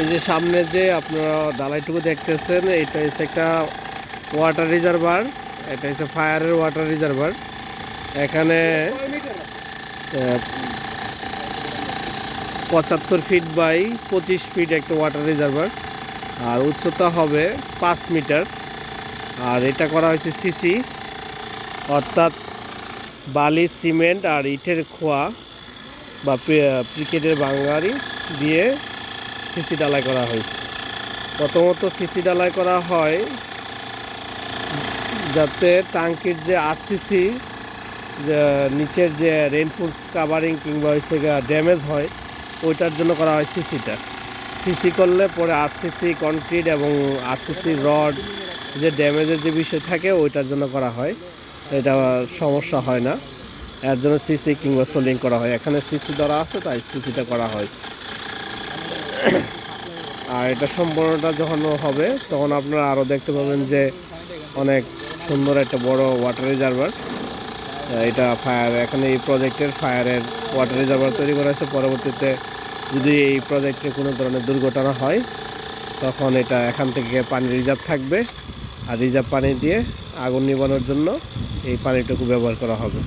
এই যে সামনে যে আপনারা ডালাইটুকু দেখতেছেন, এটা হচ্ছে একটা ওয়াটার রিজার্ভার এটা হচ্ছে ফায়ারের ওয়াটার রিজার্ভার এখানে পঁচাত্তর ফিট বাই পঁচিশ ফিট একটা ওয়াটার রিজার্ভার আর উচ্চতা হবে পাঁচ মিটার আর এটা করা হয়েছে সিসি অর্থাৎ বালি, সিমেন্ট আর ইটের খোয়া বা ক্রিকেটের বাঙালি দিয়ে সিসি ডালাই করা হয়েছে। প্রথমত সিসি ডালাই করা হয় যাতে টাঙ্কির যে আরসিসি নিচের যে রেনফোর্স কাভারিং কিংবা হচ্ছে ড্যামেজ হয়, ওইটার জন্য করা হয় সিসিটা সিসি করলে পরে আরসিসি কনক্রিট এবং আরসিসি রড যে ড্যামেজের যে বিষয় থাকে, ওইটার জন্য করা হয়। এটা সমস্যা হয় না। এর জন্য সিসি কিংবা সোলিং করা হয়। এখানে সিসি ধরা আছে, তাই সিসিটা করা হয়েছে। আর এটা সম্পূর্ণটা যখন হবে, তখন আপনারা আরও দেখতে পাবেন যে অনেক সুন্দর একটা বড় ওয়াটার রিজার্ভার এটা ফায়ার এখানে এই প্রজেক্টের ফায়ারের ওয়াটার রিজার্ভার তৈরি করা হয়েছে। পরবর্তীতে যদি এই প্রজেক্টে কোনো ধরনের দুর্ঘটনা হয়, তখন এটা এখান থেকে পানি রিজার্ভ থাকবে। আর রিজার্ভ পানি দিয়ে আগুন নিবানোর জন্য এই পানিটুকু ব্যবহার করা হবে।